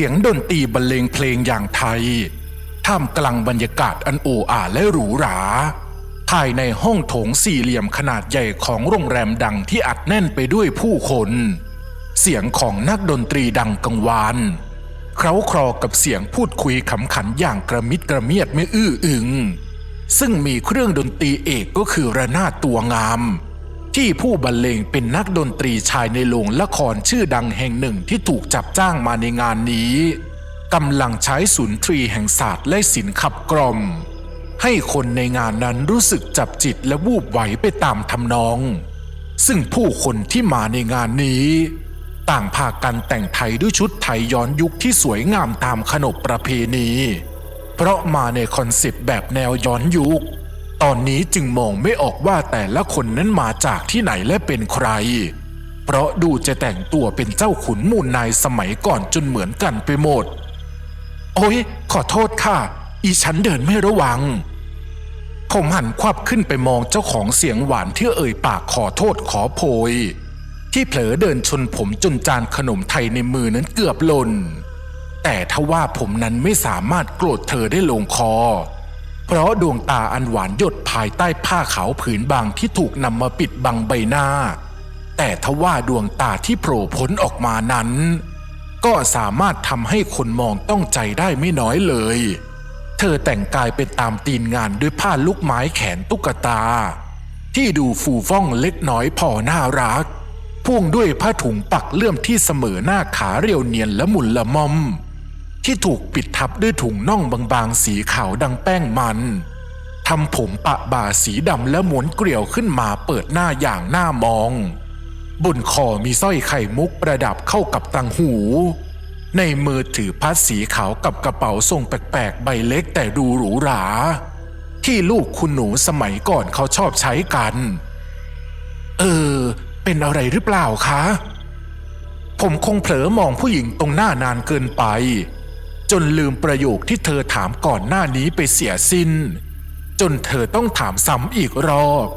สียงดนตรีบรรเลงเพลงอย่างไทย ท่ามกลางบรรยากาศอันโอ้อาและหรูหรา ภายในห้องโถงสี่เหลี่ยมขนาดใหญ่ของโรงแรมดังที่อัดแน่นไปด้วยผู้คน เสียงของนักดนตรีดังกังวานเคล้าคลอกับเสียงพูดคุยขำขันอย่างกระมิดกระเมียดไม่อื้ออึง ซึ่งมีเครื่องดนตรีเอกก็คือระนาดตัวงาม ที่ผู้บรรเลงเป็นนักดนตรีชายในโรงละครชื่อดังแห่งหนึ่งที่ถูกจับจ้างมาในงานนี้กำลังใช้สุนทรีแห่งศาสตร์และศิลป์ขับกล่อม ให้คนในงานนั้นรู้สึกจับจิตและวูบไหวไปตามทำนอง ซึ่งผู้คนที่มาในงานนี้ ต่างพากันแต่งไทยด้วยชุดไทยย้อนยุคที่สวยงามตามขนบประเพณี เพราะมาในคอนเซปต์แบบแนวย้อนยุค ตอนนี้จึงมองไม่ออกว่าแต่ละคนนั้นมาจากที่ไหนและเป็นใคร เพราะดูจะแต่งตัวเป็นเจ้าขุนมูลนายสมัยก่อนจนเหมือนกันไปหมด โอ้ยขอโทษค่ะ อีฉันเดินไม่ระวัง ผมหันควับขึ้นไปมองเจ้าของเสียงหวานที่เอ่ยปากขอโทษขอโพย ที่เผลอเดินชนผมจนจานขนมไทยในมือนั้นเกือบหล่นแต่ทว่าผมนั้นไม่สามารถโกรธเธอได้ลงคอเพราะดวงตาอันหวานหยดภายใต้ผ้าขาวผืนบางที่ถูกนำมาปิดบังใบหน้า แต่ทว่าดวงตาที่โผล่พ้นออกมานั้น ก็สามารถทำให้คนมองต้องใจได้ไม่น้อยเลย เธอแต่งกายเป็นตามตีนงานด้วยผ้าลูกไม้แขนตุ๊กตา ที่ดูฟูฟ่องเล็กน้อยพอน่ารักพ่วงด้วยผ้าถุงปักเลื่อมที่เสมอหน้าขาเรียวเนียนและหมุนละม่อม ที่ถูกปิดทับด้วยถุงน่องบางๆ สีขาวดังแป้งมันทำผมปะบ่าสีดำและม้วนเกลียวขึ้นมาเปิดหน้าอย่างหน่ามอง บนคอมีสร้อยไข่มุกประดับเข้ากับตังหู ในมือถือพัดสีขาวกับกระเป๋าทรงแปลกๆ ใบเล็กแต่ดูหรูหรา ที่ลูกคุณหนูสมัยก่อนเขาชอบใช้กัน เออ เป็นอะไรหรือเปล่าคะ ผมคงเผลอมองผู้หญิงตรงหน้านานเกินไป จนลืมประโยคที่เธอถามก่อนหน้านี้ไปเสียสิ้น จนเธอต้องถามซ้ำอีกรอบ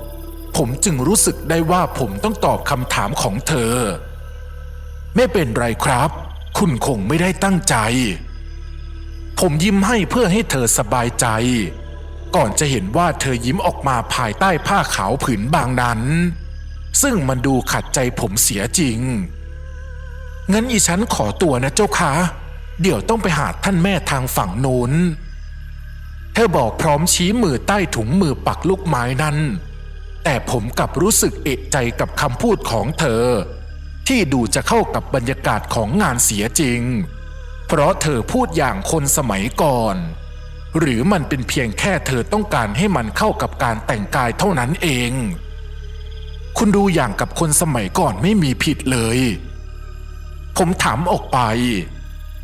ผมจึงรู้สึกได้ว่าผมต้องตอบคำถามของเธอ ไม่เป็นไรครับ คุณคงไม่ได้ตั้งใจ ผมยิ้มให้เพื่อให้เธอสบายใจ ก่อนจะเห็นว่าเธอยิ้มออกมาภายใต้ผ้าขาวผืนบางนั้น ซึ่งมันดูขัดใจผมเสียจริงงั้นอีฉันขอตัวนะเจ้าคะ เดี๋ยวต้องไปหาท่านแม่ทางฝั่งโน้น เธอบอกพร้อมชี้มือใต้ถุงมือปักลูกไม้นั้น แต่ผมกลับรู้สึกเอกใจกับคำพูดของเธอ ที่ดูจะเข้ากับบรรยากาศของงานเสียจริง เพราะเธอพูดอย่างคนสมัยก่อน หรือมันเป็นเพียงแค่เธอต้องการให้มันเข้ากับการแต่งกายเท่านั้นเอง คุณดูอย่างกับคนสมัยก่อนไม่มีผิดเลย ผมถามออกไป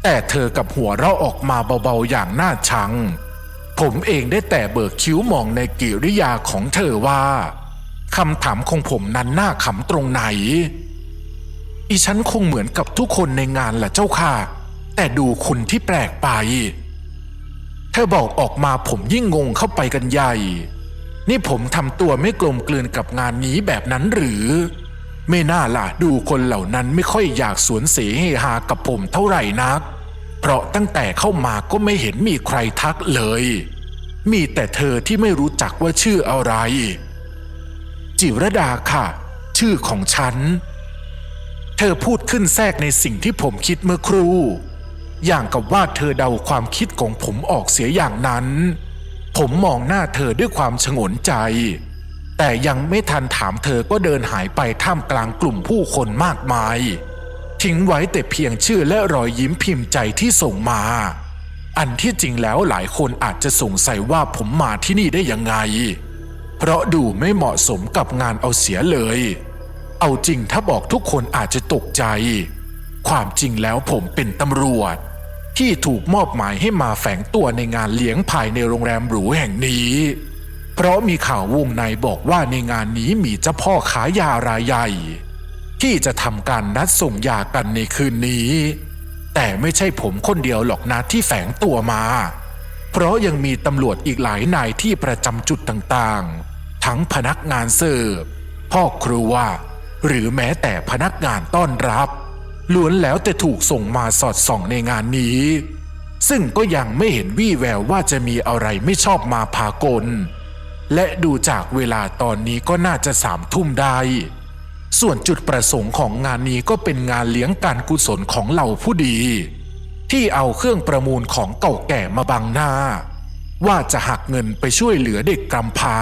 แต่เธอกับหัวเราะออกมาเบาๆอย่างน่าชัง ผมเองได้แต่เบิกคิ้วมองในกิริยาของเธอว่าคำถามของผมนั้นน่าขำตรงไหน อีฉันคงเหมือนกับทุกคนในงานแหละเจ้าค่ะ แต่ดูคุณที่แปลกไป เธอบอกออกมาผมยิ่งงงเข้าไปกันใหญ่ นี่ผมทำตัวไม่กลมกลืนกับงานนี้แบบนั้นหรือ ไม่น่าล่ะดูคนเหล่านั้นไม่ค่อยอยากสวนเสเฮฮากับผมเท่าไหร่นัก เพราะตั้งแต่เข้ามาก็ไม่เห็นมีใครทักเลย มีแต่เธอที่ไม่รู้จักว่าชื่ออะไร จิรดาค่ะ ชื่อของฉัน เธอพูดขึ้นแทรกในสิ่งที่ผมคิดเมื่อครู่ อย่างกับว่าเธอเดาความคิดของผมออกเสียอย่างนั้น ผมมองหน้าเธอด้วยความฉงนใจ แต่ยังไม่ทันถามเธอก็เดินหายไปท่ามกลางกลุ่มผู้คนมากมาย ทิ้งไว้แต่เพียงชื่อและรอยยิ้มพิมพ์ใจที่ส่งมา อันที่จริงแล้วหลายคนอาจจะสงสัยว่าผมมาที่นี่ได้ยังไง เพราะดูไม่เหมาะสมกับงานเอาเสียเลย เอาจริงถ้าบอกทุกคนอาจจะตกใจ ความจริงแล้วผมเป็นตำรวจ ที่ถูกมอบหมายให้มาแฝงตัวในงานเลี้ยงภายในโรงแรมหรูแห่งนี้ เพราะมีข่าววงในบอกว่าในงานนี้มีเจ้าพ่อขายยารายใหญ่ ที่จะทำการนัดส่งยากันในคืนนี้ แต่ไม่ใช่ผมคนเดียวหรอกนะที่แฝงตัวมา เพราะยังมีตำรวจอีกหลายนายที่ประจำจุดต่างๆ ทั้งพนักงานเสิร์ฟพ่อครัว หรือแม้แต่พนักงานต้อนรับล้วนแล้วแต่ถูกส่งมาสอดส่องในงานนี้ ซึ่งก็ยังไม่เห็นวี่แววว่าจะมีอะไรไม่ชอบมาพากล และดูจากเวลาตอนนี้ก็น่าจะสามทุ่มได้ ส่วนจุดประสงค์ของงานนี้ก็เป็นงานเลี้ยงการกุศลของเหล่าผู้ดี ที่เอาเครื่องประมูลของเก่าแก่มาบังหน้า ว่าจะหักเงินไปช่วยเหลือเด็กกำพร้า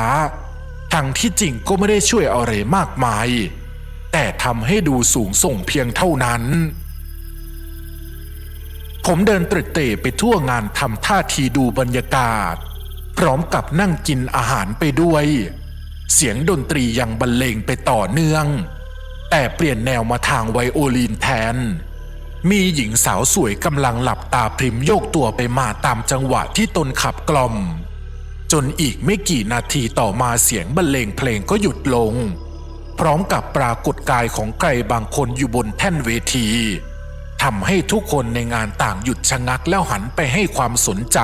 ทั้งที่จริงก็ไม่ได้ช่วยอะไรมากมาย แต่ทำให้ดูสูงส่งเพียงเท่านั้น ผมเดินตรึกเตะไปทั่วงานทำท่าทีดูบรรยากาศ พร้อมกับนั่งกินอาหารไปด้วย เสียงดนตรียังบรรเลงไปต่อเนื่อง แต่เปลี่ยนแนวมาทางไวโอลินแทน มีหญิงสาวสวยกำลังหลับตาพริมโยกตัวไปมาตามจังหวะที่ตนขับกล่อม จนอีกไม่กี่นาทีต่อมาเสียงบรรเลงเพลงก็หยุดลง พร้อมกับปรากฏกายของใครบางคนอยู่บนแท่นเวทีทำให้ทุกคนในงานต่างหยุดชะงักแล้วหันไปให้ความสนใจ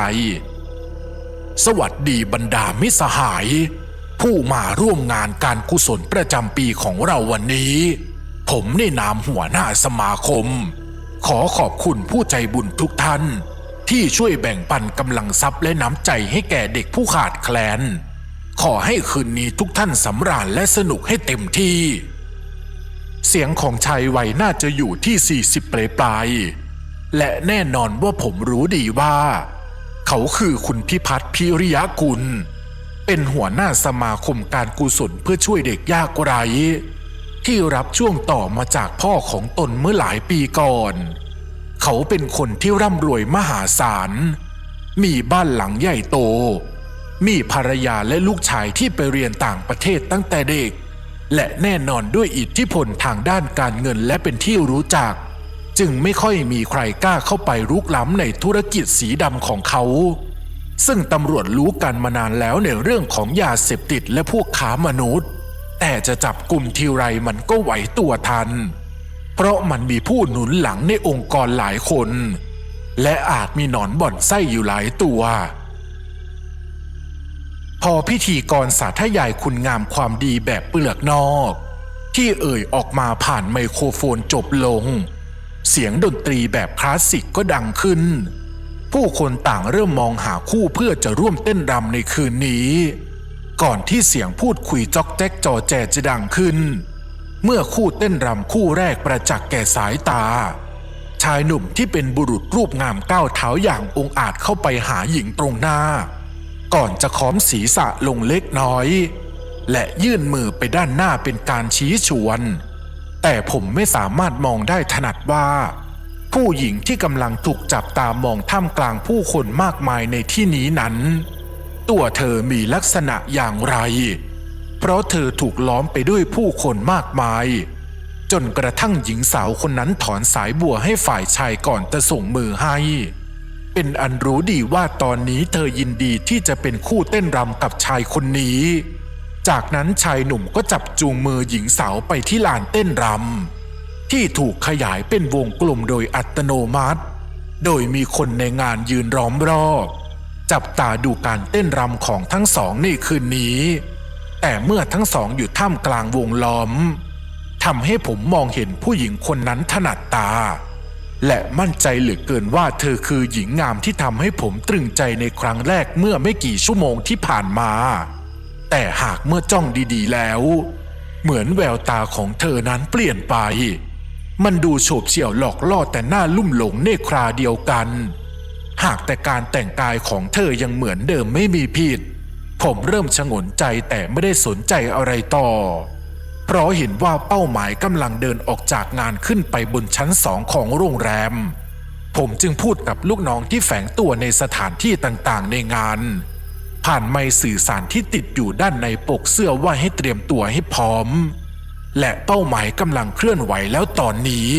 สวัสดีบรรดามิสหาย ผู้มาร่วมงานการกุศลประจำปีของเราวันนี้ ผมในนามหัวหน้าสมาคม ขอขอบคุณผู้ใจบุญทุกท่าน ที่ช่วยแบ่งปันกำลังทรัพย์และน้ำใจให้แก่เด็กผู้ขาดแคลน ขอให้คืนนี้ทุกท่านสำราญและสนุกให้เต็มที่ เสียงของชายวัยน่าจะอยู่ที่ 40ปลายปลายและแน่นอนว่าผมรู้ดีว่า เขาคือคุณพิพัฒน์พิริยกุล เป็นหัวหน้าสมาคมการกุศลเพื่อช่วยเด็กยากไร้ที่รับช่วงต่อมาจากพ่อของตนเมื่อหลายปีก่อน เขาเป็นคนที่ร่ำรวยมหาศาล มีบ้านหลังใหญ่โต มีภรรยาและลูกชายที่ไปเรียนต่างประเทศตั้งแต่เด็ก และแน่นอนด้วยอิทธิพลทางด้านการเงินและเป็นที่รู้จัก จึงไม่ค่อยมีใครกล้าเข้าไปรุกล้ำในธุรกิจสีดำของเขา ซึ่งตำรวจรู้กันมานานแล้วในเรื่องของยาเสพติดและพวกค้ามนุษย์ แต่จะจับกลุ่มทีไรมันก็ไหวตัวทัน เพราะมันมีผู้หนุนหลังในองค์กรหลายคน และอาจมีหนอนบ่อนไส้อยู่หลายตัว พอพิธีกรสาธยายคุณงามความดีแบบเปลือกนอก ที่เอ่ยออกมาผ่านไมโครโฟนจบลง เสียงดนตรีแบบคลาสสิกก็ดังขึ้น ผู้คนต่างเริ่มมองหาคู่เพื่อจะร่วมเต้นรำในคืนนี้ ก่อนที่เสียงพูดคุยจอกแจ๊กจอแจจะดังขึ้น เมื่อคู่เต้นรำคู่แรกประจักษ์แก่สายตา ชายหนุ่มที่เป็นบุรุษรูปงามก้าวเท้าอย่างองอาจเข้าไปหาหญิงตรงหน้า ก่อนจะค้อมศีรษะลงเล็กน้อย และยื่นมือไปด้านหน้าเป็นการชี้ชวน แต่ผมไม่สามารถมองได้ถนัดว่า ผู้หญิงที่กำลังถูกจับตามองท่ามกลางผู้คนมากมายในที่นี้นั้น ตัวเธอมีลักษณะอย่างไร เพราะเธอถูกล้อมไปด้วยผู้คนมากมาย จนกระทั่งหญิงสาวคนนั้นถอนสายบัวให้ฝ่ายชายก่อนจะส่งมือให้ เป็นอันรู้ดีว่าตอนนี้เธอยินดีที่จะเป็นคู่เต้นรำกับชายคนนี้ จากนั้นชายหนุ่มก็จับจูงมือหญิงสาวไปที่ลานเต้นรำ ที่ถูกขยายเป็นวงกลมโดยอัตโนมัติ โดยมีคนในงานยืนล้อมรอบ จับตาดูการเต้นรำของทั้งสองในคืนนี้ แต่เมื่อทั้งสองอยู่ท่ามกลางวงล้อมทำให้ผมมองเห็นผู้หญิงคนนั้นถนัดตา และมั่นใจเหลือเกินว่าเธอคือหญิงงามที่ทำให้ผมตรึงใจในครั้งแรกเมื่อไม่กี่ชั่วโมงที่ผ่านมา แต่หากเมื่อจ้องดีๆแล้ว เหมือนแววตาของเธอนั้นเปลี่ยนไป มันดูโฉบเฉี่ยวหลอกล่อแต่หน้าลุ่มหลงเนคราเดียวกัน หากแต่การแต่งกายของเธอยังเหมือนเดิมไม่มีผิด ผมเริ่มชงนใจแต่ไม่ได้สนใจอะไรต่อ เพราะเห็นว่าเป้าหมายกำลังเดินออกจากงานขึ้นไปบนชั้นสองของโรงแรม ผมจึงพูดกับลูกน้องที่แฝงตัวในสถานที่ต่างๆ ในงาน ผ่านไมค์สื่อสารที่ติดอยู่ด้านในปกเสื้อว่าให้เตรียมตัวให้พร้อม และเป้าหมายกำลังเคลื่อนไหวแล้วตอนนี้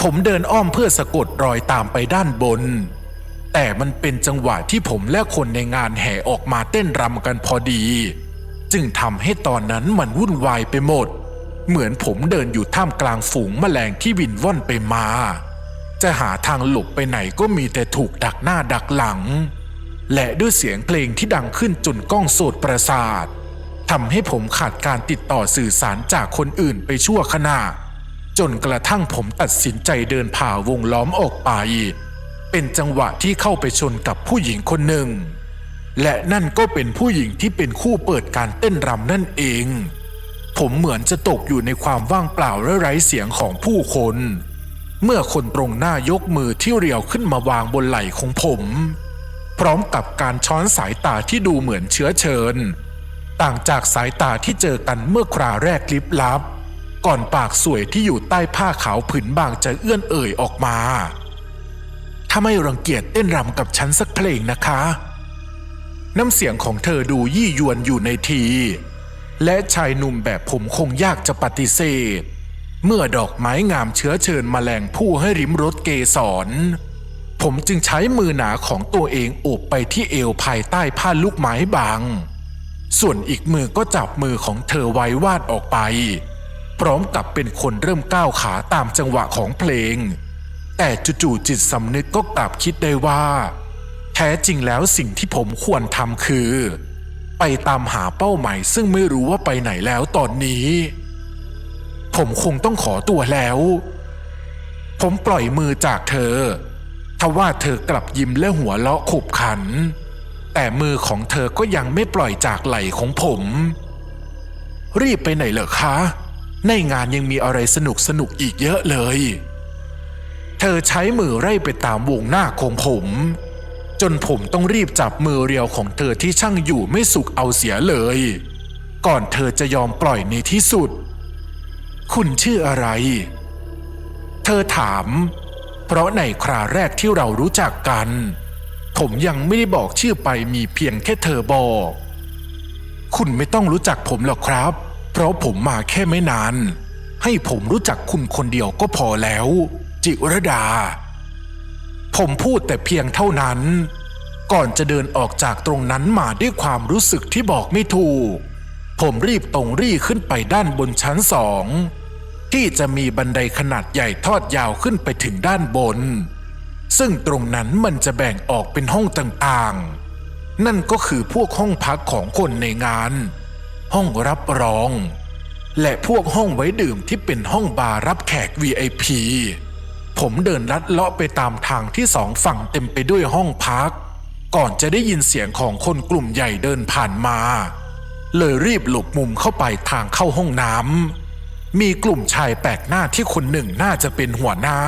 ผมเดินอ้อมเพื่อสะกดรอยตามไปด้านบน แต่มันเป็นจังหวะที่ผมและคนในงานแห่ออกมาเต้นรำกันพอดี จึงทำให้ตอนนั้นมันวุ่นวายไปหมด เหมือนผมเดินอยู่ท่ามกลางฝูงแมลงที่วินว่อนไปมา จะหาทางหลบไปไหนก็มีแต่ถูกดักหน้าดักหลัง และด้วยเสียงเพลงที่ดังขึ้นจนก้องโสดประสาท ทำให้ผมขาดการติดต่อสื่อสารจากคนอื่นไปชั่วขณะ จนกระทั่งผมตัดสินใจเดินผ่าวงล้อมออกไป เป็นจังหวะที่เข้าไปชนกับผู้หญิงคนหนึ่ง และนั่นก็เป็นผู้หญิงที่เป็นคู่เปิดการเต้นรำนั่นเอง ผมเหมือนจะตกอยู่ในความว่างเปล่าและไร้เสียงของผู้คน เมื่อคนตรงหน้ายกมือที่เรียวขึ้นมาวางบนไหล่ของผม พร้อมกับการช้อนสายตาที่ดูเหมือนเชื้อเชิญ ต่างจากสายตาที่เจอกันเมื่อคราแรกลิบลับ ก่อนปากสวยที่อยู่ใต้ผ้าขาวผืนบางจะเอื้อนเอ่ยออกมา ถ้าไม่รังเกียจเต้นรำกับฉันสักเพลงนะคะ น้ำเสียงของเธอดูยี่ยวนอยู่ในที และชายหนุ่มแบบผมคงยากจะปฏิเสธ เมื่อดอกไม้งามเชื้อเชิญมแมลงผู้ให้ริมรถเกสรผมจึงใช้มือหนาของตัวเองโอบไปที่เอวภายใต้ผ้าลูกไม้บาง ส่วนอีกมือก็จับมือของเธอไว้วาดออกไป พร้อมกับเป็นคนเริ่มก้าวขาตามจังหวะของเพลง แต่จู่ๆจิตสำนึกก็กลับคิดได้ว่า แท้จริงแล้วสิ่งที่ผมควรทำคือ ไปตามหาเป้าหมายซึ่งไม่รู้ว่าไปไหนแล้วตอนนี้ ผมคงต้องขอตัวแล้ว ผมปล่อยมือจากเธอทว่าเธอกลับยิ้มและหัวเราะขบขัน แต่มือของเธอก็ยังไม่ปล่อยจากไหล่ของผม รีบไปไหนเหรอคะ ในงานยังมีอะไรสนุกสนุกอีกเยอะเลย เธอใช้มือไล่ไปตามวงหน้าของผม จนผมต้องรีบจับมือเรียวของเธอที่ช่างอยู่ไม่สุขเอาเสียเลย ก่อนเธอจะยอมปล่อยในที่สุด คุณชื่ออะไร เธอถาม เพราะในคราแรกที่เรารู้จักกัน ผมยังไม่ได้บอกชื่อไปมีเพียงแค่เธอบอก คุณไม่ต้องรู้จักผมหรอกครับ เพราะผมมาแค่ไม่นาน ให้ผมรู้จักคุณคนเดียวก็พอแล้ว จิรดา ผมพูดแต่เพียงเท่านั้น ก่อนจะเดินออกจากตรงนั้นมาด้วยความรู้สึกที่บอกไม่ถูก ผมรีบตรงรี่ขึ้นไปด้านบนชั้นสองที่จะมีบันไดขนาดใหญ่ทอดยาวขึ้นไปถึงด้านบน ซึ่งตรงนั้นมันจะแบ่งออกเป็นห้องต่างๆ นั่นก็คือพวกห้องพักของคนในงาน ห้องรับรอง และพวกห้องไว้ดื่มที่เป็นห้องบาร์รับแขก VIP ผมเดินลัดเลาะไปตามทางที่สองฝั่งเต็มไปด้วยห้องพัก ก่อนจะได้ยินเสียงของคนกลุ่มใหญ่เดินผ่านมา เลยรีบหลบมุมเข้าไปทางเข้าห้องน้ำมีกลุ่มชายแปลกหน้าที่คนหนึ่งน่าจะเป็นหัวหน้า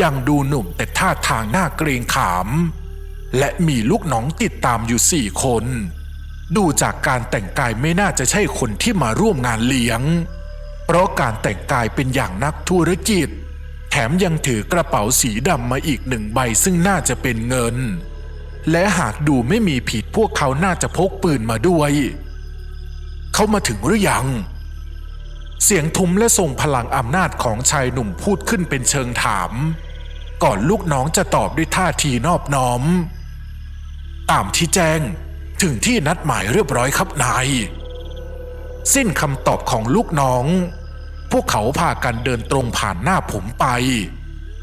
ยังดูหนุ่มแต่ท่าทางหน้าเกรงขาม และมีลูกน้องติดตามอยู่สี่คน ดูจากการแต่งกายไม่น่าจะใช่คนที่มาร่วมงานเลี้ยง เพราะการแต่งกายเป็นอย่างนักธุรกิจ แถมยังถือกระเป๋าสีดำมาอีกหนึ่งใบซึ่งน่าจะเป็นเงิน และหากดูไม่มีผิดพวกเขาน่าจะพกปืนมาด้วย เขามาถึงหรือยังเสียงทุ้มและทรงพลังอำนาจของชายหนุ่มพูดขึ้นเป็นเชิงถาม ก่อนลูกน้องจะตอบด้วยท่าทีนอบน้อม ตามที่แจ้งถึงที่นัดหมายเรียบร้อยครับนาย สิ้นคำตอบของลูกน้อง พวกเขาพากันเดินตรงผ่านหน้าผมไป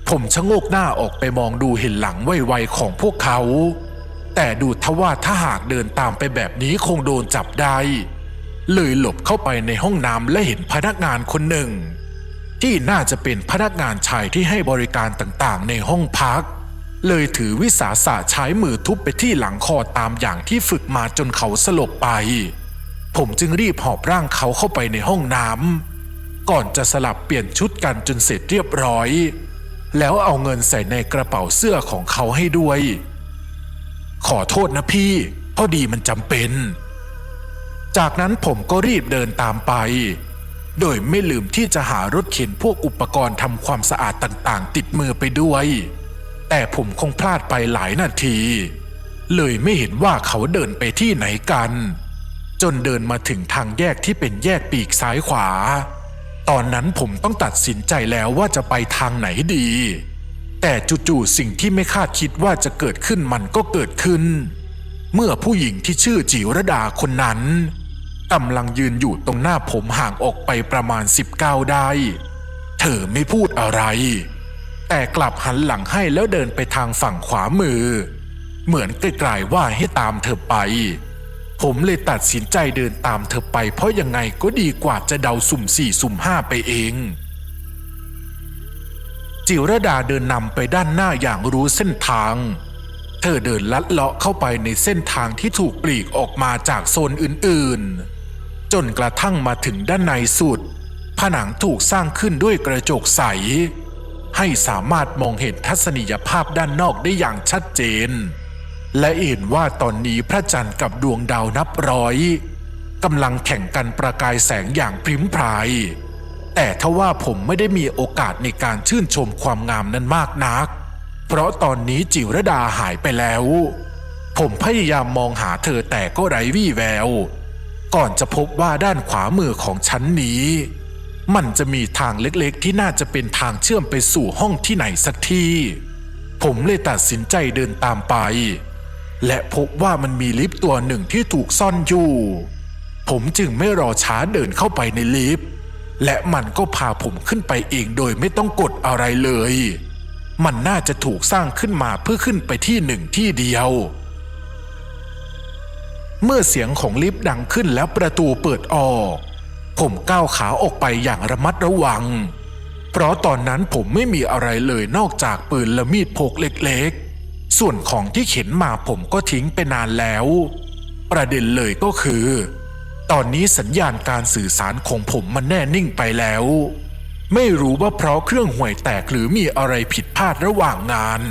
ผมชะโงกหน้าออกไปมองดูเห็นหลังไวๆของพวกเขา แต่ดูทว่าถ้าหากเดินตามไปแบบนี้คงโดนจับได้ เลยหลบเข้าไปในห้องน้ำและเห็นพนักงานคนหนึ่ง ที่น่าจะเป็นพนักงานชายที่ให้บริการต่างๆ ในห้องพัก เลยถือวิสาสะใช้มือทุบไปที่หลังคอตามอย่างที่ฝึกมาจนเขาสลบไป ผมจึงรีบหอบร่างเขาเข้าไปในห้องน้ำก่อนจะสลับเปลี่ยนชุดกันจนเสร็จเรียบร้อย แล้วเอาเงินใส่ในกระเป๋าเสื้อของเขาให้ด้วย ขอโทษนะพี่พอดีมันจำเป็น จากนั้นผมก็รีบเดินตามไป โดยไม่ลืมที่จะหารถเข็นพวกอุปกรณ์ทำความสะอาดต่างๆ ติดมือไปด้วย แต่ผมคงพลาดไปหลายนาที เลยไม่เห็นว่าเขาเดินไปที่ไหนกัน จนเดินมาถึงทางแยกที่เป็นแยกปีกซ้ายขวา ตอนนั้นผมต้องตัดสินใจแล้วว่าจะไปทางไหนดี แต่จู่ๆสิ่งที่ไม่คาดคิดว่าจะเกิดขึ้นมันก็เกิดขึ้น เมื่อผู้หญิงที่ชื่อจิรดาคนนั้น กำลังยืนอยู่ตรงหน้าผมห่างออกไปประมาณ 19 ได้ เธอไม่พูดอะไร แต่กลับหันหลังให้แล้วเดินไปทางฝั่งขวามือ เหมือนไกลๆว่าให้ตามเธอไป ผมเลยตัดสินใจเดินตามเธอไป เพราะยังไงก็ดีกว่าจะเดาสุ่มสี่สุ่มห้าไปเอง จิรดาเดินนำไปด้านหน้าอย่างรู้เส้นทางเธอเดินลัดเลาะเข้าไปในเส้นทางที่ถูกปลีกออกมาจากโซนอื่นๆ จนกระทั่งมาถึงด้านในสุด ผนังถูกสร้างขึ้นด้วยกระจกใส ให้สามารถมองเห็นทัศนียภาพด้านนอกได้อย่างชัดเจน และเห็นว่าตอนนี้พระจันทร์กับดวงดาวนับร้อยกำลังแข่งกันประกายแสงอย่างพริ้มพราย แต่ทว่าผมไม่ได้มีโอกาสในการชื่นชมความงามนั้นมากนัก เพราะตอนนี้จิรดาหายไปแล้ว ผมพยายามมองหาเธอแต่ก็ไร้วี่แวว ก่อนจะพบว่าด้านขวามือของฉันนี้ มันจะมีทางเล็กๆ ที่น่าจะเป็นทางเชื่อมไปสู่ห้องที่ไหนสักที่ ผมเลยตัดสินใจเดินตามไป และพบว่ามันมีลิฟต์ตัวหนึ่งที่ถูกซ่อนอยู่ ผมจึงไม่รอช้าเดินเข้าไปในลิฟต์และมันก็พาผมขึ้นไปเองโดยไม่ต้องกดอะไรเลย มันน่าจะถูกสร้างขึ้นมาเพื่อขึ้นไปที่หนึ่งที่เดียว เมื่อเสียงของลิฟต์ดังขึ้นแล้วประตูเปิดออก ผมก้าวขาออกไปอย่างระมัดระวัง เพราะตอนนั้นผมไม่มีอะไรเลยนอกจากปืนและมีดพกเล็กๆ ส่วนของที่เข็นมาผมก็ทิ้งไปนานแล้ว ประเด็นเลยก็คือ ตอนนี้สัญญาณการสื่อสารของผมมันแน่นิ่งไปแล้ว ไม่รู้ว่าเพราะเครื่องห่วยแตกหรือมีอะไรผิดพลาดระหว่างงาน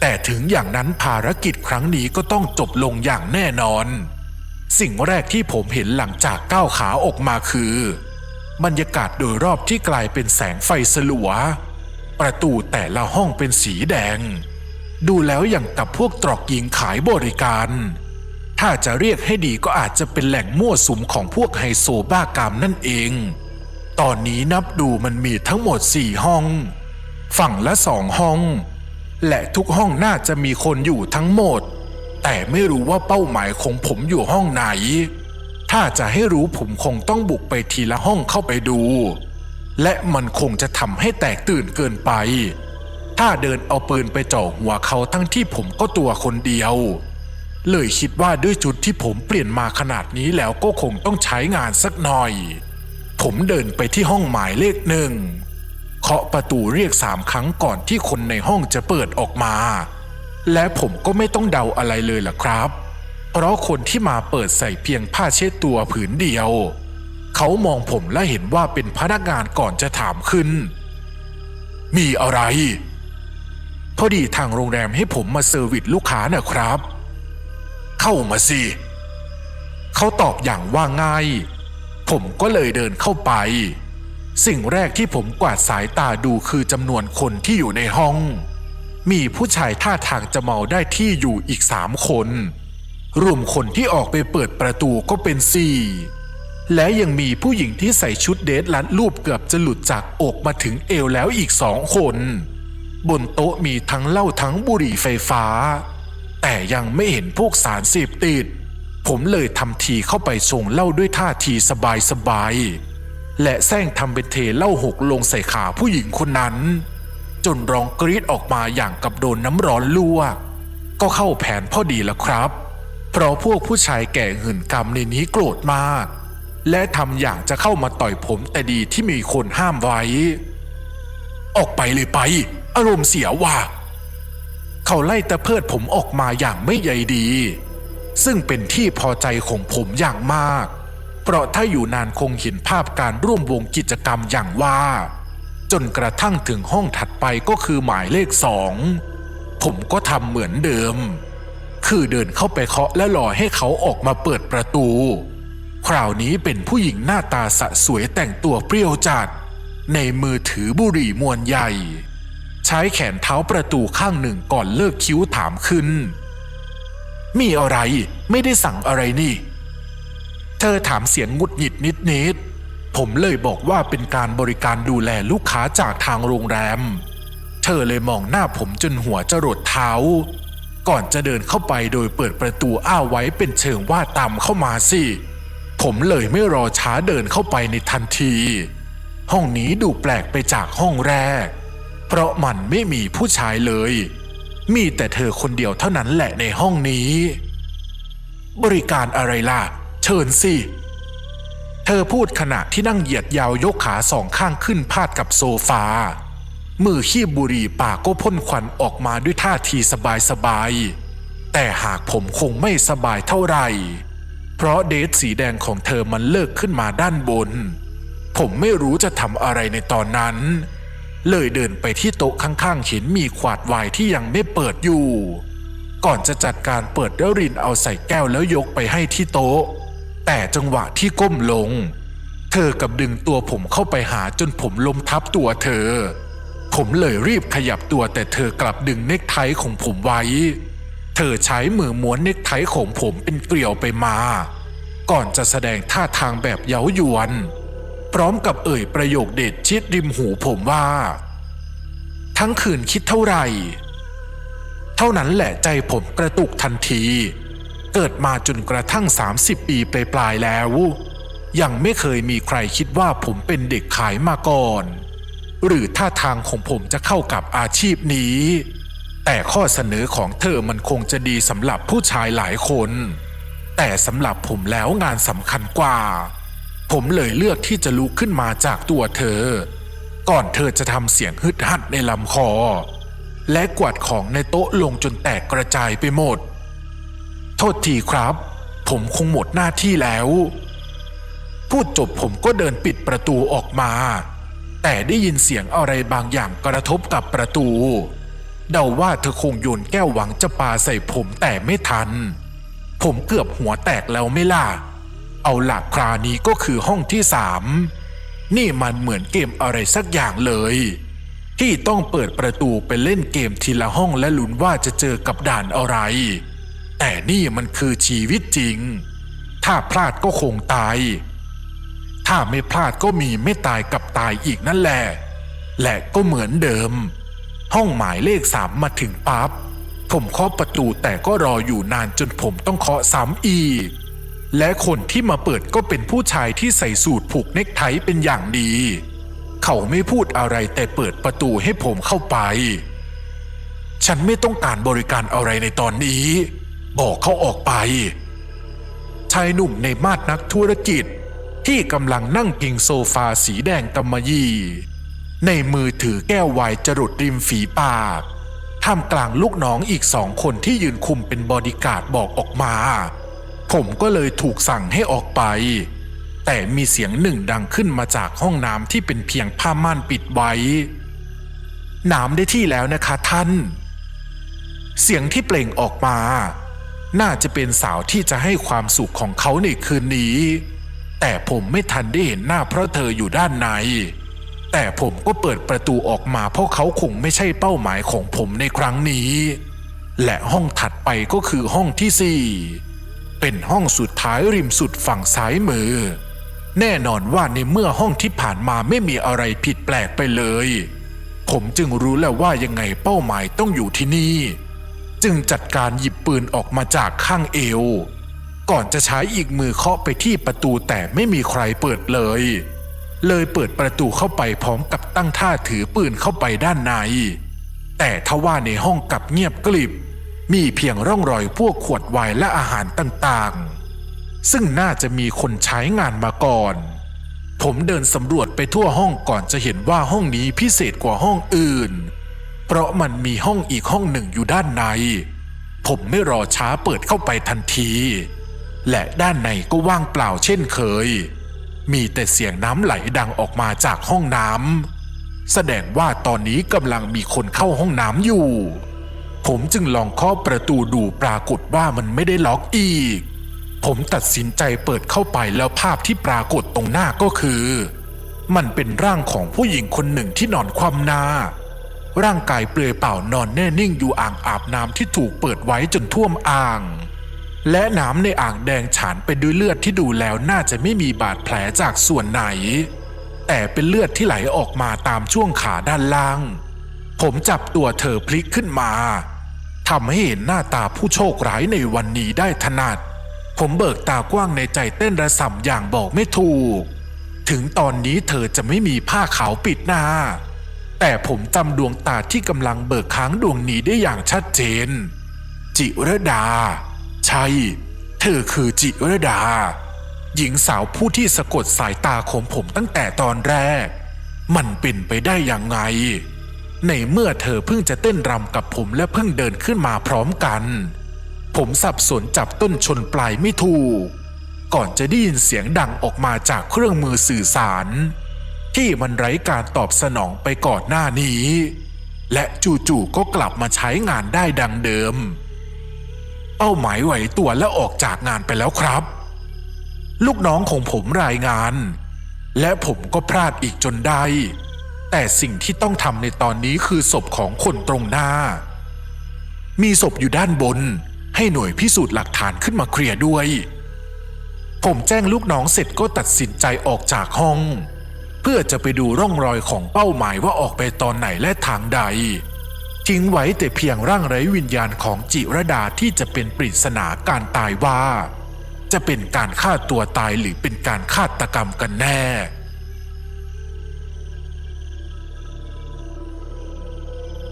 แต่ถึงอย่างนั้นภารกิจครั้งนี้ก็ต้องจบลงอย่างแน่นอน สิ่งแรกที่ผมเห็นหลังจากก้าวขาออกมาคือ บรรยากาศโดยรอบที่กลายเป็นแสงไฟสลัว ประตูแต่ละห้องเป็นสีแดง ดูแล้วอย่างกับพวกตรอกยิงขายบริการ ถ้าจะเรียกให้ดีก็อาจจะเป็นแหล่งมั่วสุมของพวกไฮโซบ้ากามนั่นเอง ตอนนี้นับดูมันมีทั้งหมดสี่ห้อง ฝั่งละสองห้อง และทุกห้องน่าจะมีคนอยู่ทั้งหมด แต่ไม่รู้ว่าเป้าหมายของผมอยู่ห้องไหน ถ้าจะให้รู้ผมคงต้องบุกไปทีละห้องเข้าไปดู และมันคงจะทำให้แตกตื่นเกินไป ถ้าเดินเอาปืนไปจ่อหัวเขาทั้งที่ผมก็ตัวคนเดียว เลยคิดว่าด้วยจุดที่ผมเปลี่ยนมาขนาดนี้แล้วก็คงต้องใช้งานสักหน่อย ผมเดินไปที่ห้องหมายเลขหนึ่ง เคาะประตูเรียกสามครั้งก่อนที่คนในห้องจะเปิดออกมา และผมก็ไม่ต้องเดาอะไรเลยล่ะครับ เพราะคนที่มาเปิดใส่เพียงผ้าเช็ดตัวผืนเดียว เขามองผมและเห็นว่าเป็นพนักงานก่อนจะถามขึ้น มีอะไร พอดีทางโรงแรมให้ผมมาเซอร์วิสลูกค้านะครับ เข้ามาสิ เขาตอบอย่างว่าง่าย ผมก็เลยเดินเข้าไป สิ่งแรกที่ผมกวาดสายตาดูคือจำนวนคนที่อยู่ในห้อง มีผู้ชายท่าทางจะเมาได้ที่อยู่อีกสามคน รวมคนที่ออกไปเปิดประตูก็เป็นสี่และยังมีผู้หญิงที่ใส่ชุดเดทลัดรูปเกือบจะหลุดจากอกมาถึงเอวแล้วอีกสองคน บนโต๊ะมีทั้งเหล้าทั้งบุหรี่ไฟฟ้า แต่ยังไม่เห็นพวกสารเสพติด ผมเลยทำทีเข้าไปส่งเหล้าด้วยท่าทีสบายๆ และแซงทำเป็นเทเหล้าหกลงใส่ขาผู้หญิงคนนั้น จนร้องกรีดออกมาอย่างกับโดนน้ำร้อนลวก ก็เข้าแผนพอดีแล้วครับ เพราะพวกผู้ชายแก่หื่นกรรมในนี้โกรธมาก และทำอย่างจะเข้ามาต่อยผมแต่ดีที่มีคนห้ามไว้ ออกไปเลยไป อารมณ์เสียว่ะเขาไล่ตะเพิดผมออกมาอย่างไม่ใยดี ซึ่งเป็นที่พอใจของผมอย่างมาก เพราะถ้าอยู่นานคงเห็นภาพการร่วมวงกิจกรรมอย่างว่า จนกระทั่งถึงห้องถัดไปก็คือหมายเลขสองผมก็ทำเหมือนเดิมคคือเดินเข้าไปเคาะและรอให้เขาออกมาเปิดประตู คราวนี้เป็นผู้หญิงหน้าตาสะสวยแต่งตัวเปรี้ยวจัด ในมือถือบุหรี่มวนใหญ่ ใช้แขนเท้าประตูข้างหนึ่งก่อนเลิกคิ้วถามขึ้น มีอะไรไม่ได้สั่งอะไรนี่ เธอถามเสียงงุดหงิดนิดนิดๆ ผมเลยบอกว่าเป็นการบริการดูแลลูกค้าจากทางโรงแรม เธอเลยมองหน้าผมจนหัวจะรดเท้า ก่อนจะเดินเข้าไปโดยเปิดประตูอ้าไว้เป็นเชิงว่าตามเข้ามาสิ ผมเลยไม่รอช้าเดินเข้าไปในทันที ห้องนี้ดูแปลกไปจากห้องแรก เพราะมันไม่มีผู้ชายเลย มีแต่เธอคนเดียวเท่านั้นแหละในห้องนี้ บริการอะไรล่ะ เชิญสิ เธอพูดขณะที่นั่งเหยียดยาวยกขาสองข้างขึ้นพาดกับโซฟา มือขี้บุหรี่ปากก็พ่นควันออกมาด้วยท่าทีสบายๆแต่หากผมคงไม่สบายเท่าไหร่ เพราะเดทสีแดงของเธอมันเลิกขึ้นมาด้านบน ผมไม่รู้จะทำอะไรในตอนนั้น เลยเดินไปที่โต๊ะข้างๆเห็นมีขวดไวน์ที่ยังไม่เปิดอยู่ ก่อนจะจัดการเปิดแล้วรินเอาใส่แก้วแล้วยกไปให้ที่โต๊ะ แต่จังหวะที่ก้มลง เธอกับดึงตัวผมเข้าไปหาจนผมล้มทับตัวเธอ ผมเลยรีบขยับตัวแต่เธอกลับดึงเนคไทของผมไว้ เธอใช้มือม้วนเนคไทของผมเป็นเกลียวไปมา ก่อนจะแสดงท่าทางแบบเย้ายวน พร้อมกับเอ่ยประโยคเด็ดชิดริมหูผมว่า ทั้งคืนคิดเท่าไหร่ เท่านั้นแหละใจผมกระตุกทันที เกิดมาจนกระทั่ง 30 ปีปลายๆแล้ว ยังไม่เคยมีใครคิดว่าผมเป็นเด็กขายมาก่อน หรือท่าทางของผมจะเข้ากับอาชีพนี้ แต่ข้อเสนอของเธอมันคงจะดีสำหรับผู้ชายหลายคน แต่สำหรับผมแล้วงานสำคัญกว่า ผมเลยเลือกที่จะลุกขึ้นมาจากตัวเธอ ก่อนเธอจะทำเสียงฮึดฮัดในลำคอ และกวาดของในโต๊ะลงจนแตกกระจายไปหมด โทษทีครับ ผมคงหมดหน้าที่แล้ว พูดจบผมก็เดินปิดประตูออกมา แต่ได้ยินเสียงอะไรบางอย่างกระทบกับประตู เดาว่าเธอคงโยนแก้วหวังจะปาใส่ผมแต่ไม่ทัน ผมเกือบหัวแตกแล้วไม่ล่ะ เอาหลักครานี้ก็คือห้องที่สามนี่มันเหมือนเกมอะไรสักอย่างเลย ที่ต้องเปิดประตูไปเล่นเกมทีละห้องและลุ้นว่าจะเจอกับด่านอะไร แต่นี่มันคือชีวิตจริง ถ้าพลาดก็คงตาย ถ้าไม่พลาดก็มีไม่ตายกับตายอีกนั่นแหละ และก็เหมือนเดิม ห้องหมายเลขสามมาถึงปั๊บผมเคาะประตูแต่ก็รออยู่นานจนผมต้องเคาะซ้ำอีก และคนที่มาเปิดก็เป็นผู้ชายที่ใส่สูทผูกเนคไทเป็นอย่างดี เขาไม่พูดอะไรแต่เปิดประตูให้ผมเข้าไป ฉันไม่ต้องการบริการอะไรในตอนนี้ บอกเขาออกไป ชายหนุ่มในมาดนักธุรกิจที่กำลังนั่งพิงโซฟาสีแดงกำมยีในมือถือแก้วไวน์จรดริมฝีปากท่ามกลางลูกน้องอีกสองคนที่ยืนคุมเป็นบอดี้การ์ดบอกออกมา ผมก็เลยถูกสั่งให้ออกไป แต่มีเสียงหนึ่งดังขึ้นมาจากห้องน้ำที่เป็นเพียงผ้าม่านปิดไว้ น้ำได้ที่แล้วนะคะท่าน เสียงที่เปล่งออกมา น่าจะเป็นสาวที่จะให้ความสุขของเขาในคืนนี้ แต่ผมไม่ทันได้เห็นหน้าเพราะเธออยู่ด้านใน แต่ผมก็เปิดประตูออกมาเพราะเขาคงไม่ใช่เป้าหมายของผมในครั้งนี้ และห้องถัดไปก็คือห้องที่สี่เป็นห้องสุดท้ายริมสุดฝั่งซ้ายมือ แน่นอนว่าในเมื่อห้องที่ผ่านมาไม่มีอะไรผิดแปลกไปเลย ผมจึงรู้แล้วว่ายังไงเป้าหมายต้องอยู่ที่นี่ จึงจัดการหยิบปืนออกมาจากข้างเอว ก่อนจะใช้อีกมือเคาะไปที่ประตูแต่ไม่มีใครเปิดเลย เลยเปิดประตูเข้าไปพร้อมกับตั้งท่าถือปืนเข้าไปด้านใน แต่ทว่าในห้องกลับเงียบกลิบ มีเพียงร่องรอยพวกขวดไวน์และอาหารต่างๆ ซึ่งน่าจะมีคนใช้งานมาก่อน ผมเดินสำรวจไปทั่วห้องก่อนจะเห็นว่าห้องนี้พิเศษกว่าห้องอื่น เพราะมันมีห้องอีกห้องหนึ่งอยู่ด้านใน ผมไม่รอช้าเปิดเข้าไปทันที และด้านในก็ว่างเปล่าเช่นเคย มีแต่เสียงน้ำไหลดังออกมาจากห้องน้ำแสดงว่าตอนนี้กำลังมีคนเข้าห้องน้ำอยู่ผผมจึงลองเคาะประตูดูปรากฏว่ามันไม่ได้ล็อกอีก ผมตัดสินใจเปิดเข้าไปแล้วภาพที่ปรากฏตรงหน้าก็คือ มันเป็นร่างของผู้หญิงคนหนึ่งที่นอนคว่ำหน้า ร่างกายเปลือยเปล่านอนแน่นิ่งอยู่อ่างอาบน้ำที่ถูกเปิดไว้จนท่วมอ่าง และน้ำในอ่างแดงฉานไปด้วยเลือดที่ดูแล้วน่าจะไม่มีบาดแผลจากส่วนไหน แต่เป็นเลือดที่ไหลออกมาตามช่วงขาด้านล่าง ผมจับตัวเธอพลิกขึ้นมาทำให้เห็นหน้าตาผู้โชคร้ายในวันนี้ได้ถนัด ผมเบิกตากว้างในใจเต้นระส่ำอย่างบอกไม่ถูก ถึงตอนนี้เธอจะไม่มีผ้าขาวปิดหน้า แต่ผมจำดวงตาที่กำลังเบิกค้างดวงนี้ได้อย่างชัดเจน จิรดา ใช่ เธอคือจิรดา หญิงสาวผู้ที่สะกดสายตาของผมตั้งแต่ตอนแรก มันเป็นไปได้ยังไง ในเมื่อเธอเพิ่งจะเต้นรำกับผมและเพิ่งเดินขึ้นมาพร้อมกัน ผมสับสนจับต้นชนปลายไม่ถูก ก่อนจะได้ยินเสียงดังออกมาจากเครื่องมือสื่อสาร ที่มันไร้การตอบสนองไปก่อนหน้านี้ และจู่ๆก็กลับมาใช้งานได้ดังเดิม เป้าหมายไหวตัวและออกจากงานไปแล้วครับ ลูกน้องของผมรายงาน และผมก็พลาดอีกจนได้ แต่สิ่งที่ต้องทำในตอนนี้คือศพของคนตรงหน้า มีศพอยู่ด้านบน ให้หน่วยพิสูจน์หลักฐานขึ้นมาเคลียร์ด้วย ผมแจ้งลูกน้องเสร็จก็ตัดสินใจออกจากห้อง พื่อจะไปดูร่องรอยของเป้าหมายว่าออกไปตอนไหนและทางใดทิ้งไว้แต่เพียงร่างไร้วิญญาณของจิรดาที่จะเป็นปริศนาการตายว่า จะเป็นการฆ่าตัวตายหรือเป็นการฆาตกรรมกันแน่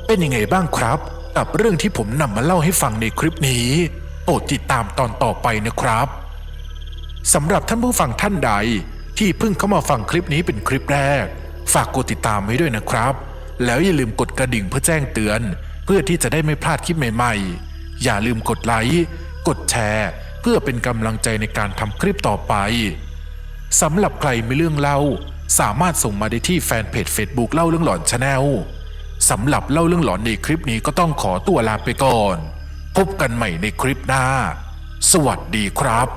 เป็นยังไงบ้างครับ กับเรื่องที่ผมนำมาเล่าให้ฟังในคลิปนี้โปรดติดตามตอนต่อไปนะครับสำหรับท่านผู้ฟังท่านใด ที่เพิ่งเข้ามาฟังคลิปนี้เป็นคลิปแรก ฝากกดติดตามไว้ด้วยนะครับ แล้วอย่าลืมกดกระดิ่งเพื่อแจ้งเตือน เพื่อที่จะได้ไม่พลาดคลิปใหม่ๆ อย่าลืมกดไลค์กดแชร์ เพื่อเป็นกำลังใจในการทำคลิปต่อไปสำหรับใครมีเรื่องเล่า สามารถส่งมาได้ที่แฟนเพจ Facebook เล่าเรื่องหลอนชาแนลสำหรับเล่าเรื่องหลอนในคลิปนี้ก็ต้องขอตัวลาไปก่อน พบกันใหม่ในคลิปหน้า สวัสดีครับ